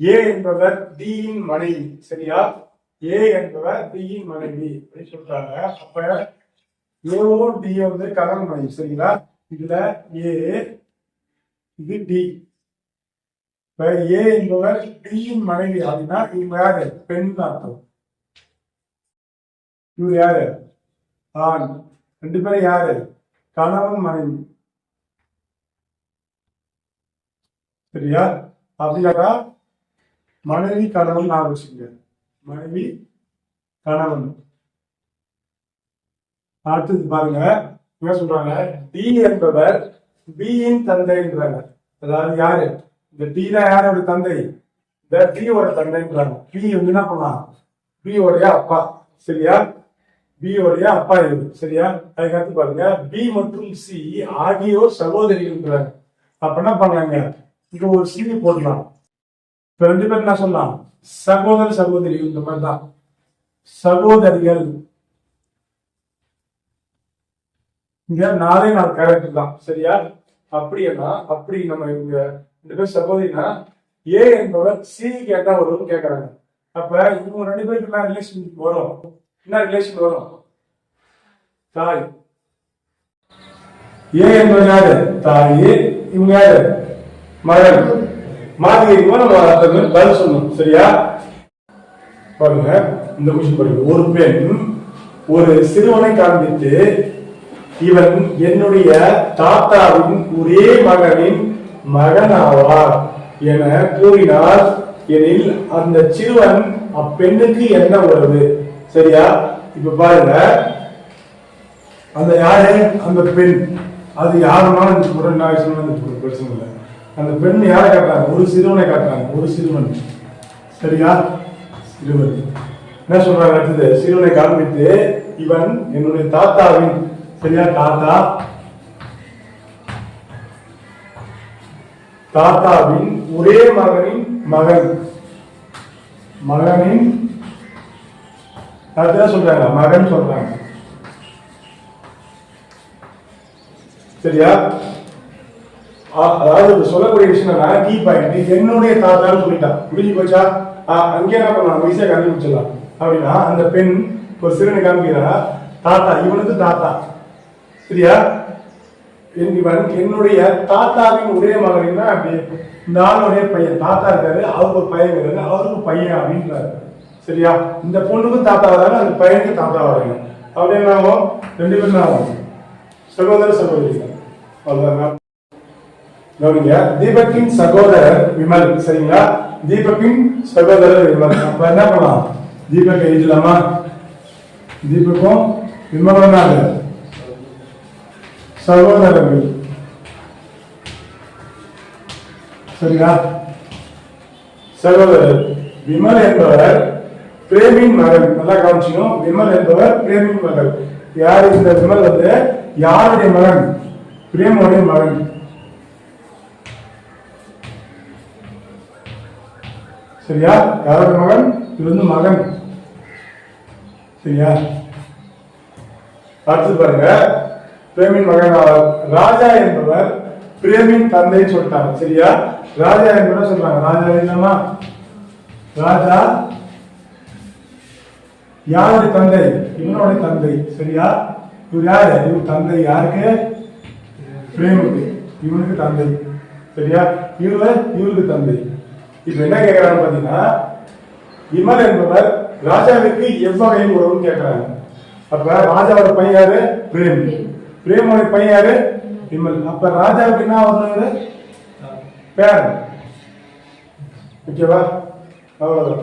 ஏ என்பவர் பியின் மனைவி சரியா? ஏ என்பவர் பியின் மனைவி அப்படின்னு சொல்றாங்க. அப்ப ஏஓ டி வந்து கணவன் மனைவி சரிங்களா? இதுல ஏ இது டி. இப்ப ஏ என்பவர் பியின் மனைவி அப்படின்னா இவங்க யாரு? பெண் அர்த்தம். இவர் யாரு? ஆண். ரெண்டு பேரும் யாரு? கணவன் மனைவி. சரியா? அப்படின்னாக்கா மனைவி கணவன் நான் வச்சுங்க மனைவி கணவன். அடுத்தது பாருங்க என்ன சொல்றாங்க டி என்பவர் பியின் தந்தைன்றாங்க. அதாவது யாரு? இந்த டி தான் யாரோட தந்தை? இந்த பியோட தந்தைன்றாங்க. பி வந்து என்ன பண்ணலாம்? பி அப்பா. சரியா? பி அப்பா இது சரியா? அதுக்கடுத்து பாருங்க. பி மற்றும் சி ஆகியோர் சகோதரிகள்ன்றாங்க. அப்ப என்ன பண்ணாங்க இங்க ஒரு சி போடலாம். ரெண்டு பேர் என்ன சொல்லலாம் சகோதர சகோதரி இந்த மாதிரி தான் சகோதரிகள் இங்க நாலே நாலு கேரக்டர் தான் சரியா? அப்படின்னா அப்படி நம்ம இவங்க ரெண்டு பேர் சகோதரினா ஏ என்பவர் சி கேட்டா வரும்னு கேட்கறாங்க அப்ப இவங்க ரெண்டு பேருக்கு என்ன ரிலேஷன் வரும்? என்ன ரிலேஷன் வரும்? தாய். ஏ என்பது யாரு? தாய். இவங்க யாரு? மகன். மாத்தி நம்ம அதுக்கு பதில் சொல்லணும். சரியா? பாருங்க இந்த கொஸ்டின் பாருங்க. ஒரு பெண் ஒரு சிறுவனை காண்பித்து இவன் என்னுடைய தாத்தாவின் ஒரே மகனின் மகன் ஆவார் என கூறினார். எனில் அந்த சிறுவன் அப்பெண்ணுக்கு என்ன உறவு? சரியா? இப்ப பாருங்க. அந்த யாரு? அந்த பெண். அது யாருமான உடனே பிரச்சனை இல்லை. அந்த பெண் யாரை காட்டுறாங்க? ஒரு சிறுவனை காட்டுறாங்க. ஒரு சிறுவன். சரியா? சிறுவன். என்ன சொல்றாங்க அடுத்தது? சிறுவனை காண்பித்து இவன் என்னுடைய தாத்தாவின் சரியா தாத்தா? தாத்தாவின் ஒரே மகனின் மகன். மகனின் அதுதான் சொல்றாங்க. மகன் சொல்றாங்க. சரியா? அதாவது சொல்லக்கூடிய விஷயம் என்னன்னா கீ பாயிண்ட் என்னுடைய தாத்தான்னு சொல்லிட்டான். முடிஞ்சு போச்சா? அங்கே என்ன பண்ணலாம்? ஈஸியா கண்டுபிடிச்சிடலாம். அப்படின்னா அந்த பெண் ஒரு சிறுவனை காமிக்கிறா. தாத்தா இவனுக்கு தாத்தா. சரியா? என் இவன் என்னுடைய தாத்தாவின் ஒரே மகன் அப்படி இந்த ஆளுடைய பையன். தாத்தா இருக்காரு அவருக்கு ஒரு பையன் இருக்காரு அவருக்கு பையன் அப்படின்றாரு. சரியா? இந்த பொண்ணுக்கும் தாத்தா வராங்க அந்த பையனுக்கு தாத்தா வராங்க அப்படி என்ன ஆகும்? ரெண்டு பேரும் ஆகும்? சகோதர சகோதரி அவ்வளோதான் கவனிங்க தீபக்கின் சகோதரர் விமல் சரிங்களா தீபக்கின் சகோதரர் விமல் அப்ப என்ன பண்ணலாம் தீபக் எழுதலாமா தீபக்கும் விமலும் தான் சகோதரர்கள் சரியா சகோதரர் விமல் என்பவர் பிரேமின் மகள் நல்லா கவனிச்சிக்கணும் விமல் என்பவர் பிரேமின் மகள் யார் இந்த விமல் வந்து யாருடைய மகன் பிரேமோடைய மகன் சரியா? யாரோட மகன்? இருந்து மகன். சரியா? அடுத்து பாருங்க. பிரேமின் மகன் ஆவார். ராஜா என்பவர் பிரேமின் தந்தைன்னு சொல்லிட்டாங்க சரியா? ராஜா என்பவர் சொல்றாங்க. ராஜா என்னமா ராஜா யாரு தந்தை? இவனோட தந்தை. சரியா? இவர் யாரு? இவர் தந்தை யாருக்கு? பிரேமுக்கு. இவனுக்கு தந்தை. சரியா? இவர் இவருக்கு தந்தை. இப்ப என்ன கேக்குறாங்க பாத்தீங்கன்னா விமல் என்பவர் ராஜாவிற்கு எவ்வகையில் உறவுன்னு கேட்கிறாங்க அப்ப ராஜாவோட பையன் யாரு? பிரேம். பிரேமோட பையன் யாரு? விமல் அப்ப ராஜாவுக்கு என்ன வந்தது பேரன். ஓகேவா? அவ்வளவுதான்.